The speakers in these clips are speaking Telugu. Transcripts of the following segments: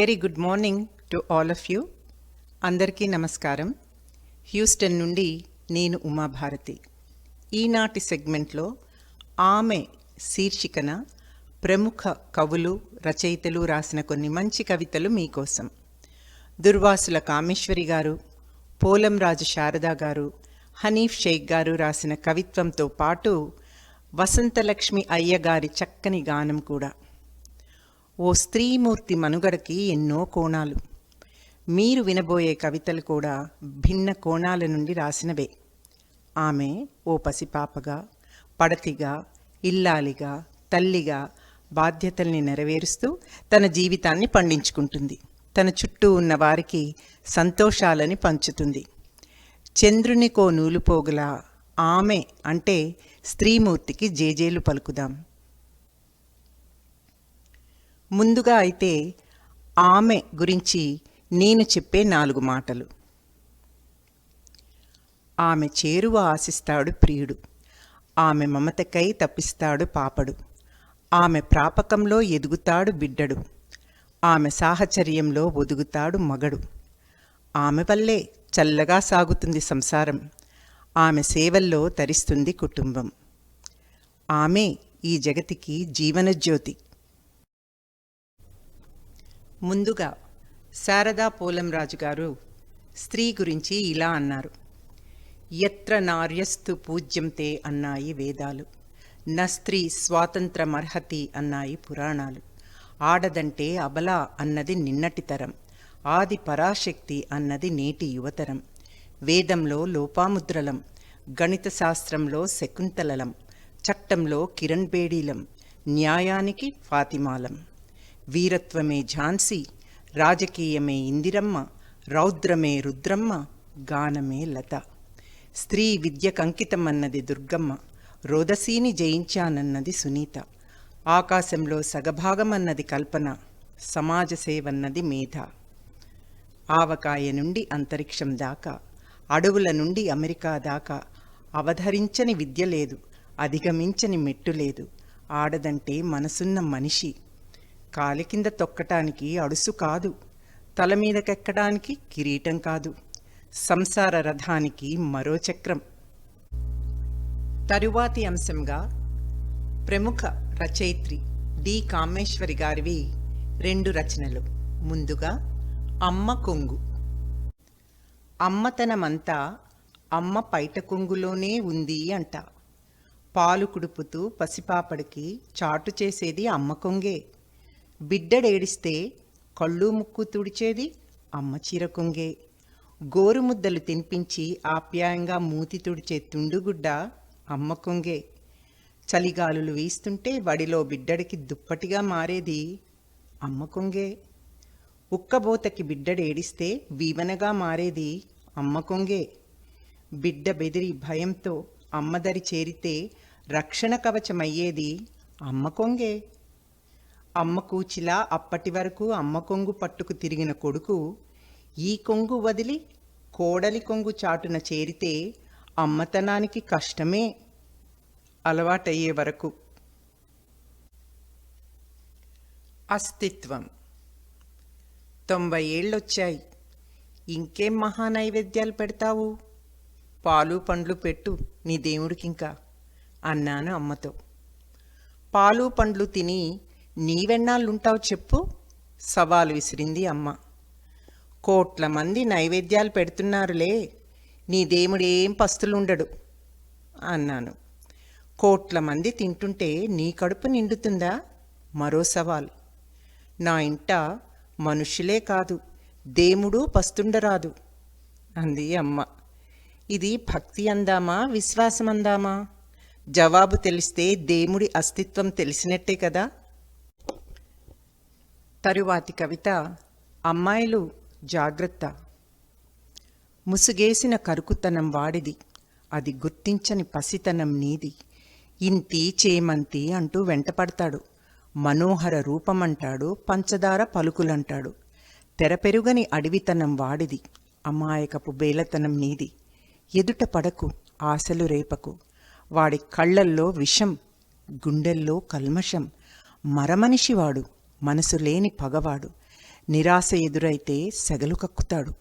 Very good morning to all of you అందరికీ నమస్కారం. హ్యూస్టన్ నుండి నేను ఉమాభారతి. ఈనాటి సెగ్మెంట్లో ఆమె శీర్షికన ప్రముఖ కవులు రచయితలు రాసిన కొన్ని మంచి కవితలు మీకోసం. దుర్వాసుల కామేశ్వరి గారు పోలంరాజు శారదా గారు హనీఫ్ షేక్ గారు రాసిన కవిత్వంతో పాటు వసంతలక్ష్మి అయ్య గారి చక్కని గానం కూడా. ఓ స్త్రీమూర్తి మనుగడకి ఎన్నో కోణాలు. మీరు వినబోయే కవితలు కూడా భిన్న కోణాల నుండి రాసినవే. ఆమె ఓ పసిపాపగా పడతిగా ఇల్లాలిగా తల్లిగా బాధ్యతల్ని నెరవేరుస్తూ తన జీవితాన్ని పండించుకుంటుంది. తన చుట్టూ ఉన్న వారికి సంతోషాలని పంచుతుంది. చంద్రునికో నూలుపోగల ఆమె అంటే స్త్రీమూర్తికి జేజేలు పలుకుదాం. ముందుగా అయితే ఆమె గురించి నేను చెప్పే నాలుగు మాటలు. ఆమె చేరువ ఆశిస్తాడు ప్రియుడు. ఆమె మమతకై తప్పిస్తాడు పాపడు. ఆమె ప్రాపకంలో ఎదుగుతాడు బిడ్డడు. ఆమె సాహచర్యంలో ఒదుగుతాడు మగడు. ఆమె వల్లే చల్లగా సాగుతుంది సంసారం. ఆమె సేవల్లో తరిస్తుంది కుటుంబం. ఆమె ఈ జగతికి జీవనజ్యోతి. ముందుగా శారదా పోలంరాజు గారు స్త్రీ గురించి ఇలా అన్నారు. ఎత్ర నార్యస్తు పూజ్యంతే అన్నాయి వేదాలు. న స్త్రీ స్వాతంత్రమర్హతి అన్నాయి పురాణాలు. ఆడదంటే అబల అన్నది నిన్నటి తరం. ఆది పరాశక్తి అన్నది నేటి యువతరం. వేదంలో లోపాముద్రలం. గణిత శాస్త్రంలో శకుంతలలం. చట్టంలో కిరణ్ బేడీలం. న్యాయానికి ఫాతిమాలం. వీరత్వమే ఝాన్సీ రాజకీయమే ఇందిరమ్మ రౌద్రమే రుద్రమ్మ గానమే లత. స్త్రీ విద్యకంకితం అన్నది దుర్గమ్మ రోదసీని జయించానన్నది సునీత. ఆకాశంలో సగభాగమన్నది కల్పన సమాజ సేవన్నది మేధ. ఆవకాయ నుండి అంతరిక్షం దాకా అడవుల నుండి అమెరికా దాకా అవధరించని విద్య లేదు అధిగమించని మెట్టు లేదు ఆడదంటే మనసున్న మనిషి. కాలి కింద తొక్కటానికి అడుసు కాదు. తల మీదకెక్కడానికి కిరీటం కాదు. సంసార రథానికి మరో చక్రం. తరువాతి అంశంగా ప్రముఖ రచయిత్రి డి కామేశ్వరి గారివి రెండు రచనలు. ముందుగా అమ్మ కొంగు. అమ్మతనమంతా అమ్మ పైట కొంగులోనే ఉంది అంట. పాలు కుడుపుతూ పసిపాపడికి చాటు చేసేది అమ్మ కొంగే. బిడ్డడేడిస్తే కళ్ళు ముక్కు తుడిచేది అమ్మ చీర కొంగే. గోరుముద్దలు తినిపించి ఆప్యాయంగా మూతి తుడిచే తుండుగుడ్డ అమ్మ కొంగే. చలిగాలులు వీస్తుంటే వడిలో బిడ్డడికి దుప్పటిగా మారేది అమ్మ కొంగే. ఉక్కబోతకి బిడ్డడేడిస్తే వీవనగా మారేది అమ్మ కొంగే. బిడ్డ బెదిరి భయంతో అమ్మదరి చేరితే రక్షణ కవచమయ్యేది అమ్మ కొంగే. అమ్మ కూచిలా అప్పటి వరకు అమ్మ కొంగు పట్టుకు తిరిగిన కొడుకు ఈ కొంగు వదిలి కోడలి కొంగు చాటున చేరితే అమ్మతనానికి కష్టమే అలవాటయ్యే వరకు. అస్తిత్వం. తొంభై ఏళ్ళొచ్చాయి. ఇంకేం మహా నైవేద్యాలు పెడతావు? పాలు పండ్లు పెట్టు నీ దేవుడికింకా అన్నాను అమ్మతో. పాలు పండ్లు తిని నీవెన్నాళ్ళుంటావు చెప్పు సవాలు విసిరింది అమ్మ. కోట్ల మంది నైవేద్యాలు పెడుతున్నారులే నీ దేవుడేం పస్తులుండడు అన్నాను. కోట్ల మంది తింటుంటే నీ కడుపు నిండుతుందా? మరో సవాల్. నా ఇంట మనుషులే కాదు దేవుడు పస్తుండరాదు అంది అమ్మ. ఇది భక్తి అందామా విశ్వాసం అందామా జవాబు తెలిస్తే దేవుడి అస్తిత్వం తెలిసినట్టే కదా? తరువాతి కవిత అమ్మాయిలు జాగ్రత్త. ముసుగేసిన కరుకుతనం వాడిది అది గుర్తించని పసితనం నీది. ఇంతి చేమంతి అంటూ వెంటపడతాడు. మనోహర రూపమంటాడు పంచదార పలుకులంటాడు. తెరపెరుగని అడవితనం వాడిది అమాయకపు బేలతనం నీది. ఎదుట పడకు ఆశలు రేపకు. వాడి కళ్ళల్లో విషం గుండెల్లో కల్మషం. మరమనిషివాడు మనసు లేని పగవాడు. నిరాశ ఎదురైతే సెగలు కక్కుతాడు.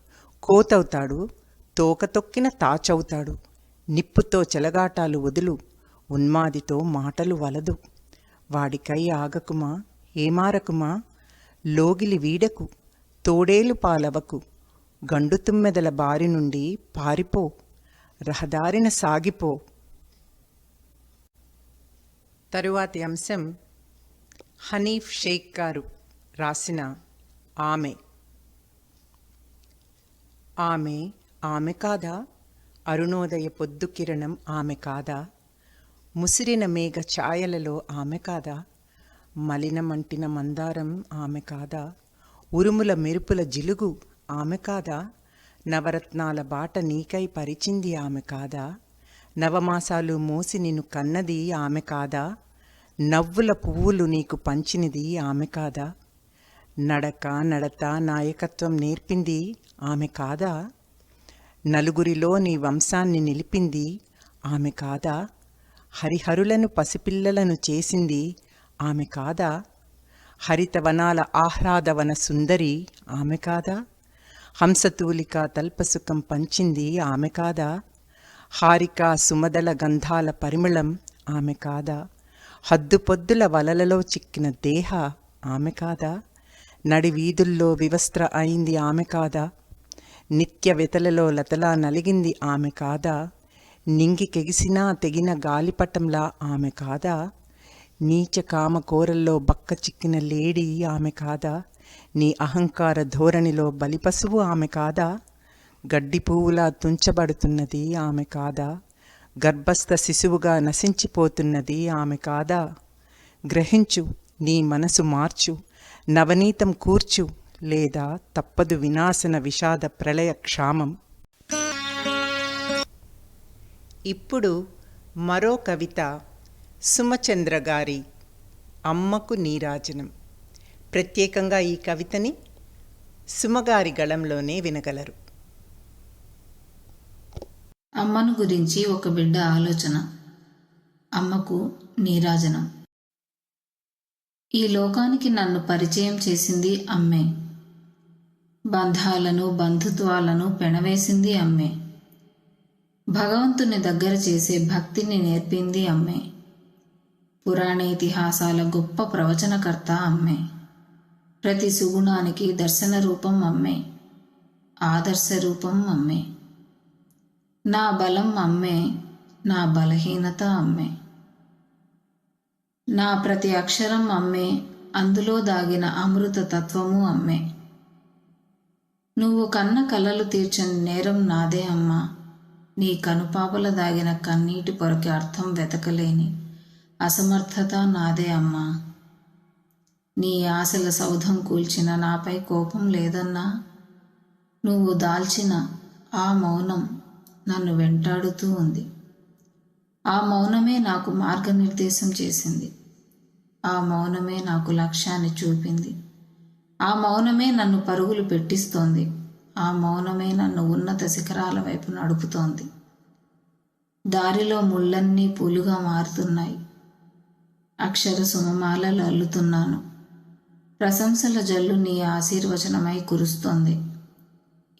కోతవుతాడు. తోక తొక్కిన తాచవుతాడు. నిప్పుతో చెలగాటాలు వదులు. ఉన్మాదితో మాటలు వలదు. వాడికై ఆగకుమా? ఏమారకుమా? లోగిలి వీడకు. తోడేలు పాలవకు. గండుతుమ్మెదల బారి నుండి పారిపో. రహదారిన సాగిపో. తరువాతి అంశం హనీఫ్ షేక్ గారు రాసిన ఆమె. ఆమె ఆమె కాదా? అరుణోదయ పొద్దు కిరణం ఆమె కాదా? ముసిరిన మేఘ ఛాయలలో ఆమె కాదా? మలినమంటిన మందారం ఆమె కాదా? ఉరుముల మెరుపుల జిలుగు ఆమె కాదా? నవరత్నాల బాట నీకై పరిచింది ఆమె కాదా? నవమాసాలు మోసి నిన్ను కన్నది ఆమె కాదా? నవ్వుల పువ్వులు నీకు పంచినది ఆమె కాదా? నడక నడత నాయకత్వం నేర్పింది ఆమె కాదా? నలుగురిలో నీ వంశాన్ని నిలిపింది ఆమె కాదా? హరిహరులను పసిపిల్లలను చేసింది ఆమె కాదా? హరితవనాల ఆహ్లాదవన సుందరి ఆమె కాదా? హంసతూలిక తల్పసుఖం పంచింది ఆమె కాదా? హారిక సుమదల గంధాల పరిమళం ఆమె కాదా? హద్దుపొద్దుల వలలలో చిక్కిన దేహ ఆమె కాదా? నడి వీధుల్లో వివస్త్ర అయింది ఆమె కాదా? నిత్య వెతలలో లతలా నలిగింది ఆమె కాదా? నింగికెగిసినా తెగిన గాలిపటంలా ఆమె కాదా? నీచ కామ కోరల్లో బక్క చిక్కిన లేడీ ఆమె కాదా? నీ అహంకార ధోరణిలో బలిపశువు ఆమె కాదా? గడ్డి పువ్వులా తుంచబడుతున్నది ఆమె కాదా? గర్భస్థ శిశువుగా నశించిపోతున్నది ఆమె కాదా? గ్రహించు నీ మనసు మార్చు నవనీతం కూర్చు లేదా తప్పదు వినాశన విషాద ప్రళయ క్షామం. ఇప్పుడు మరో కవిత సుమచంద్ర గారి అమ్మకు నీరాజనం. ప్రత్యేకంగా ఈ కవితని సుమగారి గళంలోనే వినగలరు. అమ్మను గురించి ఒక బిడ్డ ఆలోచన. అమ్మకు నీరాజనం. ఈ లోకానికి నన్ను పరిచయం చేసింది అమ్మే. బంధాలను బంధుత్వాలను పెనవేసింది అమ్మే. భగవంతుని దగ్గర చేసే భక్తిని నేర్పింది అమ్మే. పురాణేతిహాసాల గొప్ప ప్రవచనకర్త అమ్మే. ప్రతి సుగుణానికి దర్శన రూపం అమ్మే. ఆదర్శ రూపం అమ్మే. నా బలం అమ్మే నా బలహీనత అమ్మే. నా ప్రతి అక్షరం అమ్మే అందులో దాగిన అమృత తత్వము అమ్మే. నువ్వు కన్న కలలు తీర్చని నేరం నాదే అమ్మా. నీ కనుపాపల దాగిన కన్నీటి పొరకి అర్థం వెతకలేని అసమర్థత నాదే అమ్మా. నీ ఆశల సౌధం కూల్చిన నాపై కోపం లేదన్నా నువ్వు దాల్చిన ఆ మౌనం నన్ను వెంటాడుతూ ఉంది. ఆ మౌనమే నాకు మార్గనిర్దేశం చేసింది. ఆ మౌనమే నాకు లక్ష్యాన్ని చూపింది. ఆ మౌనమే నన్ను పరుగులు పెట్టిస్తోంది. ఆ మౌనమే నన్ను ఉన్నత శిఖరాల వైపు నడుపుతోంది. దారిలో ముళ్ళన్నీ పూలుగా మారుతున్నాయి. అక్షర సుమమాలలు అల్లుతున్నాను. ప్రశంసల జల్లు నీ ఆశీర్వచనమై కురుస్తోంది.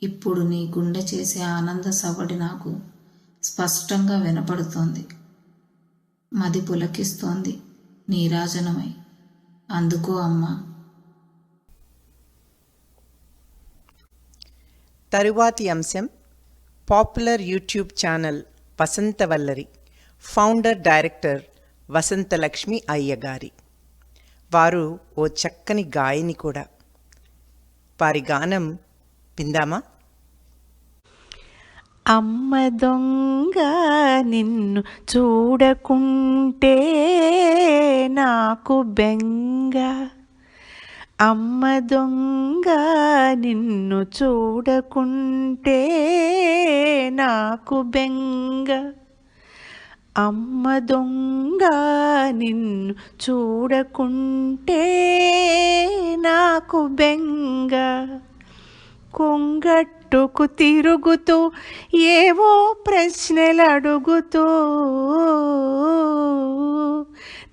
ఇప్పుడు నీ గుండె చేసే ఆనంద సవడి నాకు స్పష్టంగా వినపడుతోంది. మది పులకిస్తోంది. నీరాజనమై. అందుకో అమ్మా. తరువాతి అంశం popular YouTube channel Vasantavallari founder director Vasantalakshmi Ayyagari వారు ఓ చక్కని గాయని కూడా. వారి గానం విందామా? అమ్మ దొంగ నిన్ను చూడకుంటే నాకు బెంగ. అమ్మ దొంగ నిన్ను చూడకుంటే నాకు బెంగ. అమ్మ దొంగ నిన్ను చూడకుంటే నాకు బెంగ. కొంగట్టుకు తిరుగుతూ ఏవో ప్రశ్నలు అడుగుతూ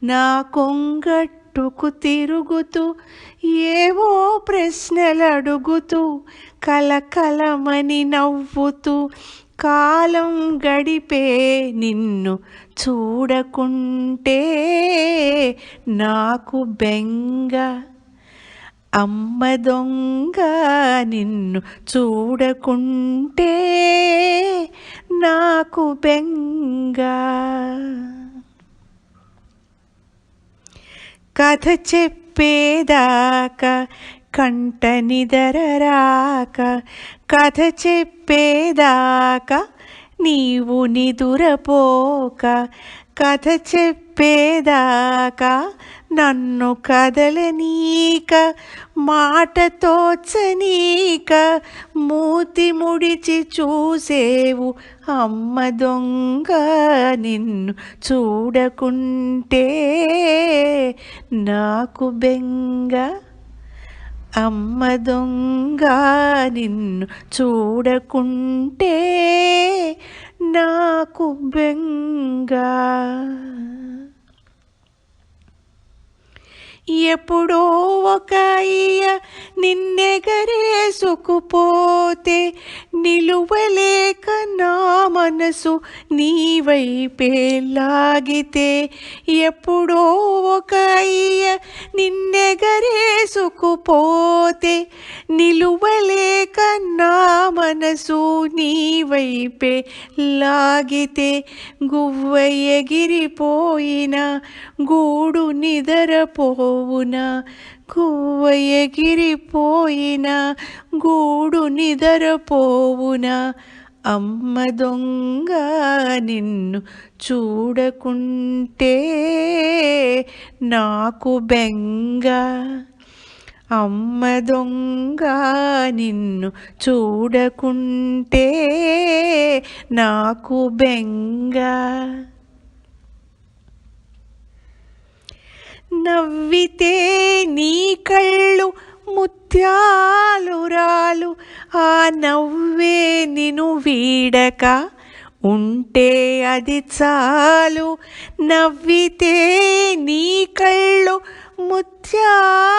నా కొంగట్టుకు తిరుగుతూ ఏవో ప్రశ్నలు అడుగుతూ కలకలమని నవ్వుతూ కాలం గడిపే నిన్ను చూడకుంటే నాకు బెంగ అమ్మ దొంగ నిన్ను చూడకుంటే నాకు బెంగ. కథ చెప్పేదాకా కంట నిదరరాక కథ చెప్పేదాకా నీవు నిదురపోక కథ చెప్పేదాకా నన్ను కదలనీక మాట తోచనీక మూతి ముడిచి చూసేవు అమ్మ దొంగ నిన్ను చూడకుంటే నాకు బెంగ. అమ్మ దొంగ నిన్ను చూడకుంటే నాకు బెంగ. ఎప్పుడో ఒక అయ్య నిన్నెగరేసుకుపోతే నిలువలేక నా మనసు నీవైపే లాగితే ఎప్పుడో ఒక అయ్య నిన్నెగరేసుకుపోతే నిలువలేక నా మనసు నీవైపే లాగితే గువ్వయ్యగిరిపోయిన గూడు నిదరపోవున? గువ్వ గూడు నిదరపోవున? అమ్మ దొంగ నిన్ను చూడకుంటే నాకు బెంగ. అమ్మ దొంగ నిన్ను చూడకుంటే నాకు బెంగ. నవ్వితే నీ కళ్ళు ముత్యాలురాలు ఆ నవ్వే నిను వీడక. ఉంటే అది చాలు. నవ్వితే నీ కళ్ళు ముత్యాలు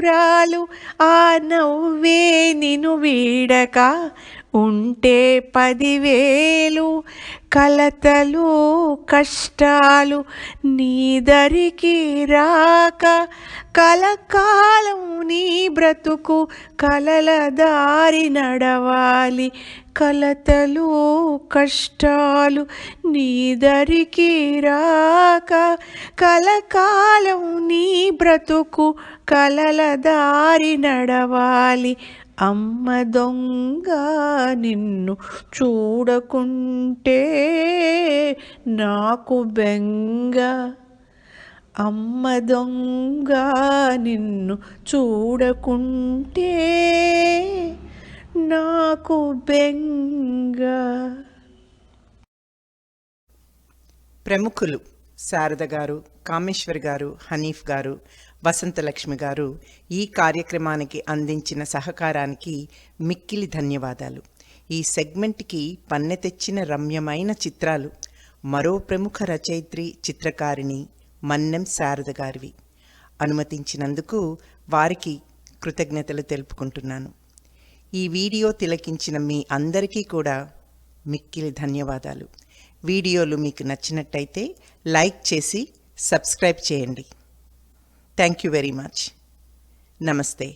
రాలు ఆ నవ్వే నిను వీడక. ఉంటే పదివేలు కలతలు కష్టాలు నీదరికి రాక. కలకాలం నీ బ్రతుకు కలల దారి నడవాలి. కలతలు కష్టాలు నీదరికి రాక. కలకాలం నీ బ్రతుకు కలల దారి నడవాలి. అమ్మ దొంగ నిన్ను చూడకుంటే నాకు బెంగ. అమ్మ దొంగ నిన్ను చూడకుంటే నాకు బెంగ. ప్రముఖులు శారద గారు కామేశ్వర్ గారు హనీఫ్ గారు వసంతలక్ష్మి గారు ఈ కార్యక్రమానికి అందించిన సహకారానికి మిక్కిలి ధన్యవాదాలు. ఈ సెగ్మెంట్కి పన్నె తెచ్చిన రమ్యమైన చిత్రాలు మరో ప్రముఖ రచయిత్రి చిత్రకారిణి మన్నెం శారద గారివి. అనుమతించినందుకు వారికి కృతజ్ఞతలు తెలుపుకుంటున్నాను. ఈ వీడియో తిలకించిన మీ అందరికీ కూడా మిక్కిలి ధన్యవాదాలు. వీడియోలు మీకు నచ్చినట్టయితే లైక్ చేసి సబ్స్క్రైబ్ చేయండి. Thank you very much. నమస్తే.